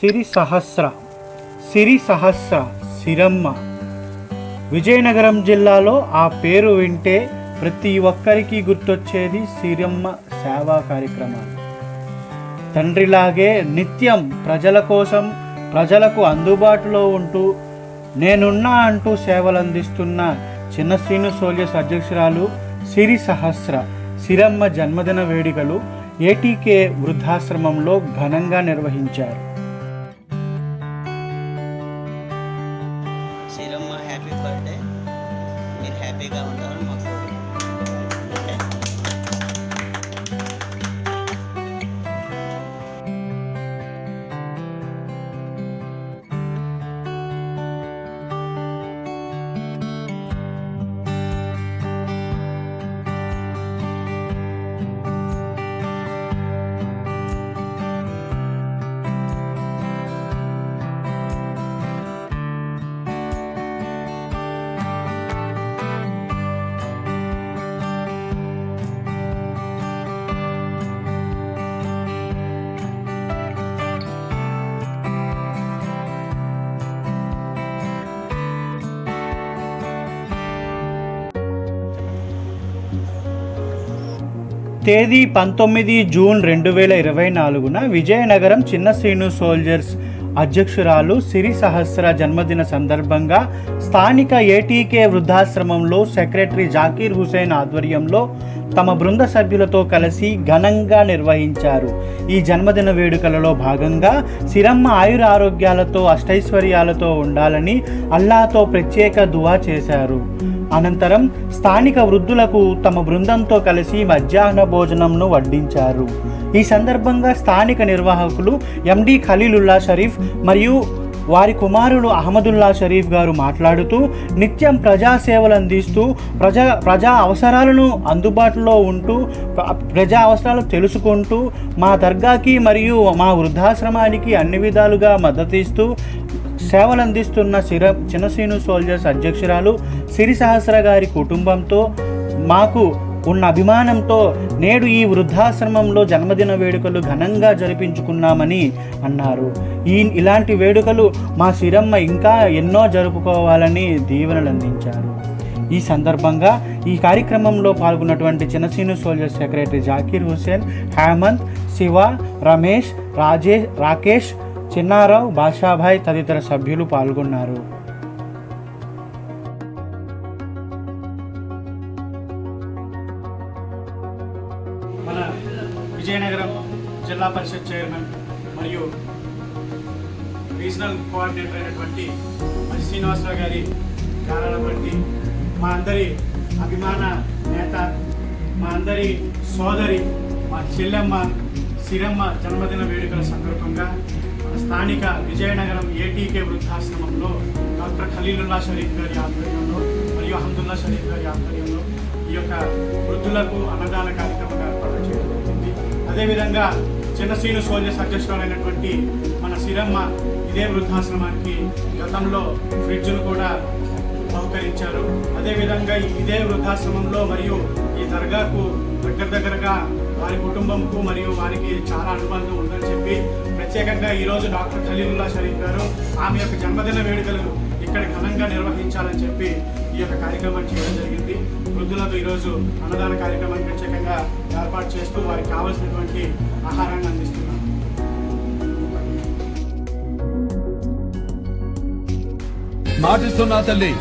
సిరి సహస్ర సిరి సహస్ర సిరమ్మ. విజయనగరం జిల్లాలో ఆ పేరు వింటే ప్రతి ఒక్కరికి గుర్తొచ్చేది సిరమ్మ సేవా కార్యక్రమాలు. తండ్రిలాగే నిత్యం ప్రజల కోసం ప్రజలకు అందుబాటులో ఉంటూ నేనున్నా అంటూ సేవలు అందిస్తున్న చిన్న శ్రీను సోల్జర్స్ అధ్యక్షురాలు సిరి సహస్ర సిరమ్మ జన్మదిన వేడుకలు ఏటీకే వృద్ధాశ్రమంలో ఘనంగా నిర్వహించారు. మీరు హ్యాపీగా తేదీ పంతొమ్మిది జూన్ రెండు వేల ఇరవై నాలుగున విజయనగరం చిన్న శ్రీను సోల్జర్స్ అధ్యక్షురాలు సిరి సహస్ర జన్మదిన సందర్భంగా స్థానిక ఏటీకే వృద్ధాశ్రమంలో సెక్రటరీ జాకీర్ హుసేన్ ఆధ్వర్యంలో తమ బృంద సభ్యులతో కలిసి ఘనంగా నిర్వహించారు. ఈ జన్మదిన వేడుకలలో భాగంగా సిరమ్మ ఆయుర ఆరోగ్యాలతో అష్టైశ్వర్యాలతో ఉండాలని అల్లాతో ప్రత్యేక దువా చేశారు. అనంతరం స్థానిక వృద్ధులకు తమ బృందంతో కలిసి మధ్యాహ్న భోజనంను వడ్డించారు. ఈ సందర్భంగా స్థానిక నిర్వాహకులు ఎండి ఖలీలుల్లా షరీఫ్ మరియు వారి కుమారుడు అహ్మదుల్లా షరీఫ్ గారు మాట్లాడుతూ నిత్యం ప్రజా సేవలు అందిస్తూ ప్రజా ప్రజా అవసరాలను అందుబాటులో ఉంటూ ప్రజా అవసరాలు తెలుసుకుంటూ మా దర్గాకి మరియు మా వృద్ధాశ్రమానికి అన్ని విధాలుగా మద్దతిస్తూ సేవలు అందిస్తున్న సిర చిన్నసీను సోల్జర్స్ అధ్యక్షురాలు సిరి సహస్ర గారి కుటుంబంతో మాకు ఉన్న అభిమానంతో నేడు ఈ వృద్ధాశ్రమంలో జన్మదిన వేడుకలు ఘనంగా జరిపించుకున్నామని అన్నారు. ఈ ఇలాంటి వేడుకలు మా సిరమ్మ ఇంకా ఎన్నో జరుపుకోవాలని దీవెనలు అందించారు. ఈ సందర్భంగా ఈ కార్యక్రమంలో పాల్గొన్నటువంటి చిన్నసీను సోల్జర్ సెక్రటరీ జాకీర్ హుసేన్ హేమంత్ శివ రమేష్ రాజేష్ రాకేష్ చిన్నారావు బాషాభాయ్ తదితర సభ్యులు పాల్గొన్నారు. విజయనగరం జిల్లా పరిషత్ చైర్మన్ మరియు రీజనల్ కోఆర్డినేటర్ అయినటువంటి మరి శ్రీనివాసరావు గారి కారణాల బట్టి మా అందరి అభిమాన నేత మా అందరి సోదరి మా చెల్లెమ్మ సిరమ్మ జన్మదిన వేడుకల సందర్భంగా మన స్థానిక విజయనగరం ఏటీకే వృద్ధాశ్రమంలో డాక్టర్ ఖలీలుల్లా షరీఫ్ గారి ఆధ్వర్యంలో మరియు అహమ్దుల్లా షరీఫ్ గారి ఆధ్వర్యంలో ఈ యొక్క వృద్ధులకు అన్నదాన కార్యక్రమం అదేవిధంగా చిన్న శ్రీను సోల్జర్స్ అధ్యక్షురాలైనటువంటి మన సిరమ్మ ఇదే వృద్ధాశ్రమానికి గతంలో ఫ్రిడ్జ్ను కూడా బహుకరించారు. అదేవిధంగా ఇదే వృద్ధాశ్రమంలో మరియు ఈ దర్గాకు దగ్గర దగ్గరగా వారి కుటుంబంకు మరియు వారికి చాలా అనుబంధం ఉందని చెప్పి ప్రత్యేకంగా ఈరోజు డాక్టర్ ఖలీలుల్లా షరీఫ్ గారు ఆమె యొక్క జన్మదిన వేడుకలు ఇక్కడ ఘనంగా నిర్వహించాలని చెప్పి ఈ యొక్క కార్యక్రమం చేయడం జరిగింది. వృద్ధులకు ఈరోజు అన్నదాన కార్యక్రమాన్ని ప్రత్యేకంగా ఏర్పాటు చేస్తూ కావలసినటువంటి ఆహారాన్ని అందిస్తున్నాం. మాటిస్తున్నా తల్లి.